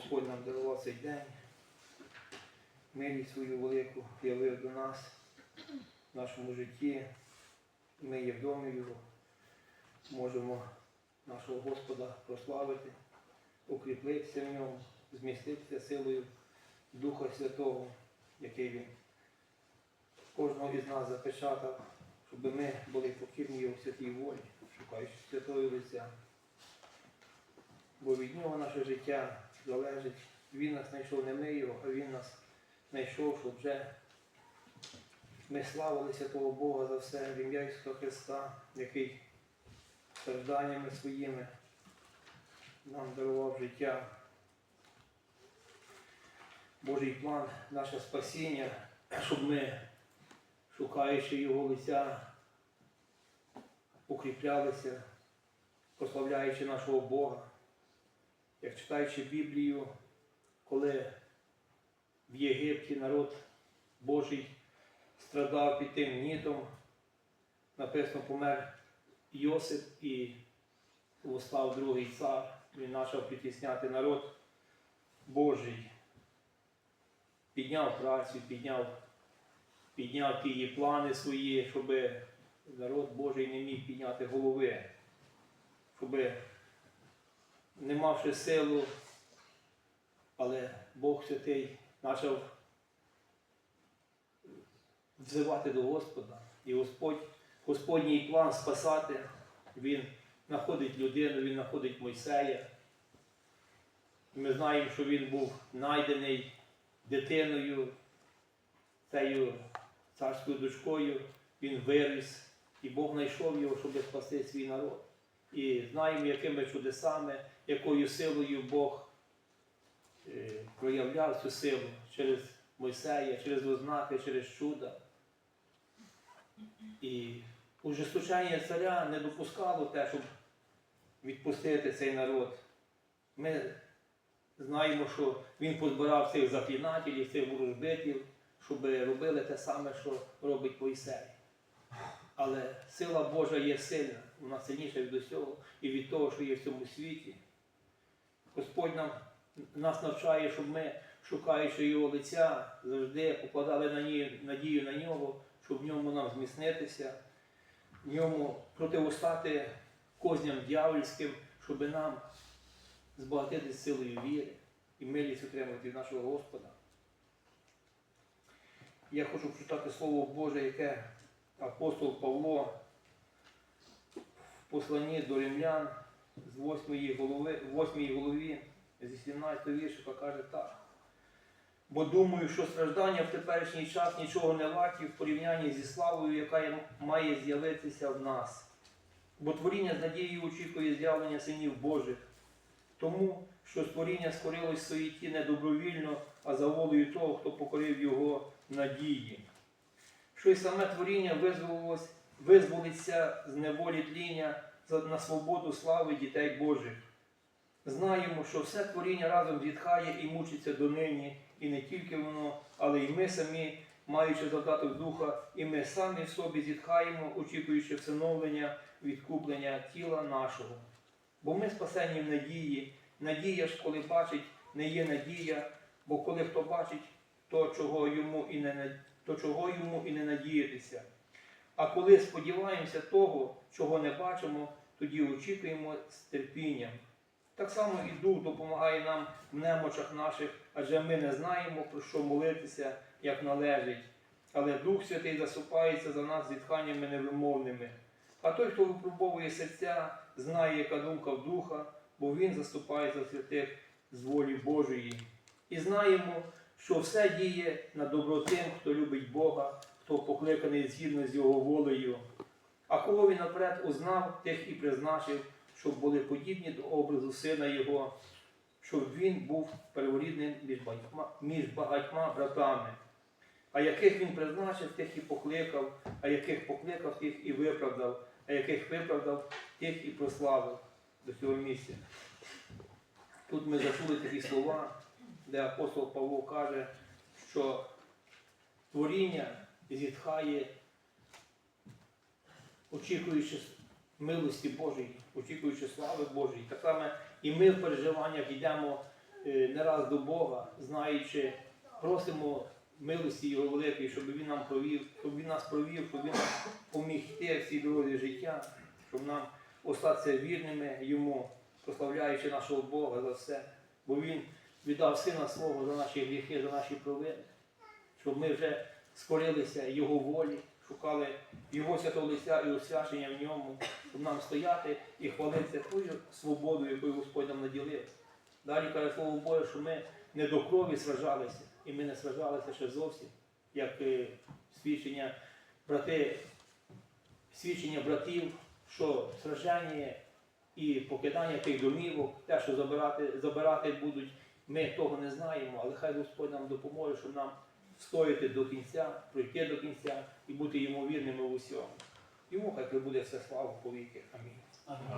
Господь нам дарував цей день. Милість свою велику явив до нас в нашому житті. Ми є в домі Його. Можемо нашого Господа прославити, укріплитися в ньому, зміститися силою Духа Святого, який Він кожного із нас запечатав, щоб ми були покірні Його святій волі, шукаючи святої лиця. Бо від нього наше життя залежить. Він нас знайшов не ми його, а він нас знайшов, щоб вже ми славили святого Бога за все в ім'я Ісуса Христа, який стражданнями своїми нам дарував життя. Божий план, наше спасіння, щоб ми, шукаючи Його лиця, укріплялися, прославляючи нашого Бога. Як читаючи Біблію, коли в Єгипті народ Божий страдав під тим нітом, написано помер Йосип і постав другий цар, він почав притісняти народ Божий. Підняв працю, підняв, підняв ті плани свої, щоб народ Божий не міг підняти голови, щоб мавши силу, але Бог Святий почав взивати до Господа. І Господь, Господній план спасати, Він знаходить людину, Він знаходить Мойсея. Ми знаємо, що він був знайдений дитиною, цією царською дочкою, він виріс, і Бог знайшов його, щоб спасти свій народ. І знаємо, якими чудесами, якою силою Бог е, проявляв цю силу через Мойсея, через ознаки, через чуда. І ужесточення царя не допускало те, щоб відпустити цей народ. Ми знаємо, що він позбирав цих заклинателів, цих ворожбитів, щоб робили те саме, що робить Мойсей. Але сила Божа є сильна, вона сильніша від усього і від того, що є в цьому світі. Господь нам, нас навчає, щоб ми, шукаючи його лиця, завжди покладали на ні- надію на нього, щоб в ньому нам зміцнитися, в ньому противостати козням дьявольським, щоб нам збагатити силою віри і милість отримати від нашого Господа. Я хочу прочитати Слово Боже, яке апостол Павло в посланні до римлян з 8 голови, 8 голові, зі 17 віршика каже так. Бо думаю, що страждання в теперішній час нічого не варті в порівнянні зі славою, яка має з'явитися в нас. Бо творіння з надією очікує з'явлення синів Божих. Тому що створіння скорилось в суєті не добровільно, а за волею того, хто покорив його надії. Що й саме творіння визволилось, визволиться з неволі тління на свободу слави дітей Божих. Знаємо, що все творіння разом зітхає і мучиться донині, і не тільки воно, але й ми самі, маючи задаток духа, і ми самі в собі зітхаємо, очікуючи всиновлення, відкуплення тіла нашого. Бо ми спасені в надії. Надія ж, коли бачить, не є надія, бо коли хто бачить, то чого йому і не, то чого йому і не надіятися. А коли сподіваємося того, чого не бачимо, тоді очікуємо з терпінням. Так само і Дух допомагає нам в немочах наших, адже ми не знаємо, про що молитися, як належить. Але Дух Святий заступається за нас зітханнями невимовними. А той, хто випробовує серця, знає, яка думка в духа, бо він заступає за святих з волі Божої. І знаємо, що все діє на добро тим, хто любить Бога, хто покликаний згідно з його волею. А кого він наперед узнав, тих і призначив, щоб були подібні до образу сина Його, щоб він був перворідним між багатьма, братами. А яких він призначив, тих і покликав, а яких покликав, тих і виправдав, а яких виправдав, тих і прославив до цього місця. Тут ми зачули такі слова, де апостол Павло каже, що творіння зітхає, очікуючи милості Божої, очікуючи слави Божої. Так само і ми в переживаннях йдемо е, не раз до Бога, знаючи, просимо милості Його великої, щоб Він нам провів, щоб Він нас провів, щоб Він нам поміг йти в цій дорозі життя, щоб нам остатися вірними Йому, прославляючи нашого Бога за все. Бо Він віддав Сина свого за наші гріхи, за наші провини, щоб ми вже скорилися Його волі, шукали Його святого лиця і освячення в ньому, щоб нам стояти і хвалитися тою свободою, якою Господь нам наділив. Далі каже Слово Боже, що ми не до крові сражалися, і ми не сражалися ще зовсім, як е, свідчення брати, свідчення братів, що сражання і покидання тих домівок, те, що забирати, забирати будуть, ми того не знаємо, але хай Господь нам допоможе, щоб нам стояти до кінця, пройти до кінця і бути йому вірними в усьому. Йому хай прибуде все слава повіки. Амінь.